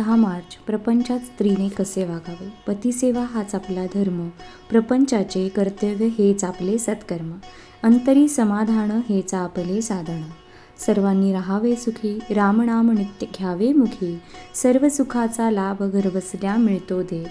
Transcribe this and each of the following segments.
दहा मार्च प्रपंचात स्त्रीने कसे वागावे? पतिसेवा हाच आपला धर्म. प्रपंचाचे कर्तव्य हेच आपले सत्कर्म. अंतरी समाधान हेच आपले साधन. सर्वांनी राहावे सुखी रामनाम नित्य घ्यावे मुखी. सर्व सुखाचा लाभ घरबसल्या मिळतो देव.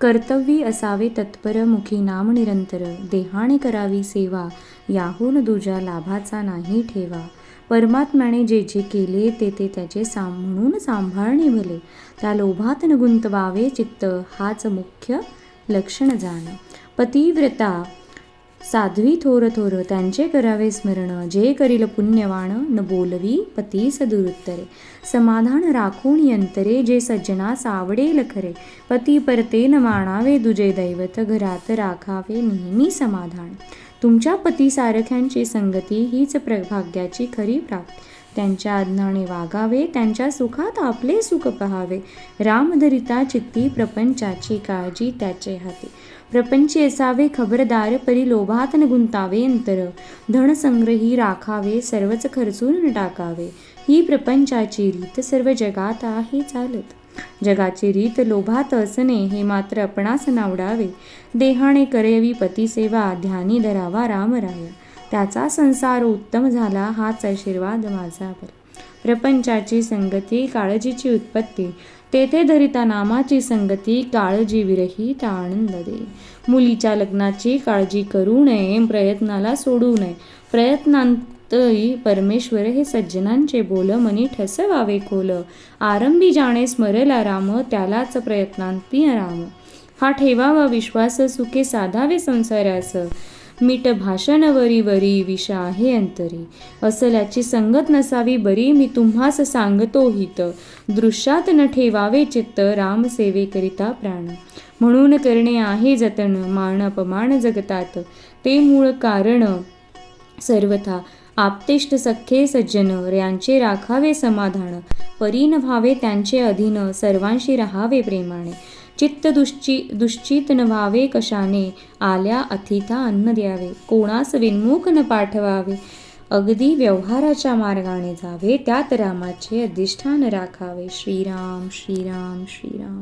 कर्तव्यी असावे तत्पर मुखी नाम निरंतर. देहाने करावी सेवा याहून दुजा लाभाचा नाही ठेवा. परमात्म्याने जे जे केले ते ते त्याचे साम म्हणून सांभाळणे भले. त्या लोभात न गुंतवावे चित्त हाच मुख्य लक्षण जाण. पतिव्रता साध्वी थोर थोर त्यांचे करावे स्मरण. जे करील पुण्यवाण न बोलवी पती सदुरुत्तरे. समाधान राखून यंतरे जे सज्जनास आवडेल खरे. पती परते न मानावे दुजे दैवत घरात राखावे नेहमी समाधान. तुमच्या पतीसारख्यांची संगती हीच प्रभाग्याची खरी प्राप्त. त्यांच्या आज्ञाने वागावे त्यांच्या सुखात आपले सुख पहावे. रामधरिता चित्ती प्रपंचाची काळजी त्याचे हाती. प्रपंची असावे खबरदार परी लोभात न गुंतावे अंतर धनसंग्रही राखावे सर्वच खर्चून टाकावे. ही प्रपंचाची रीत सर्व जगात आहे चालत. जगाची रीत लोभात असणे हे मात्र आपणास नावडावे. देहाने करेवी पतिसेवा ध्यानी धरावा रामराय त्याचा संसार उत्तम झाला हाच आशीर्वाद माझा प्रपंचाची संगती काळजीची उत्पत्ती. तेथे धरिता नामाची संगती काळजी विरहित आनंद दे. मुलीच्या लग्नाची काळजी करू नये प्रयत्नाला सोडू नये. प्रयत्नां प्रयत्नांतही परमेश्वर हे सज्जनांचे बोल मनी ठसवावे खोल. आरंभी जाणे स्मरला राम त्यालाच प्रयत्नांती राम हा ठेवावा विश्वास सुखे साधावे संसारास. मिट भाषण वरी वरी विष आहे अंतरी. असल्याची संगत नसावी बरी मी तुम्हास सांगतो हित. दृश्यात न ठेवावे चित्त राम सेवेकरिता प्राण. म्हणून करणे आहे जतन मान अपमान जगतात. ते मूळ कारण सर्वथा. आपतेष्ट सख्खे सज्जन यांचे राखावे समाधान परीन व्हावे त्यांचे अधीन सर्वांशी राहावे प्रेमाने. चित्त दुश्ची दुश्चित न व्हावे कशाने आल्या अथिता अन्न द्यावे. कोणास विन्मुख न पाठवावे. अगदी व्यवहाराच्या मार्गाने जावे त्यात रामाचे अधिष्ठान राखावे. श्रीराम श्रीराम श्रीराम.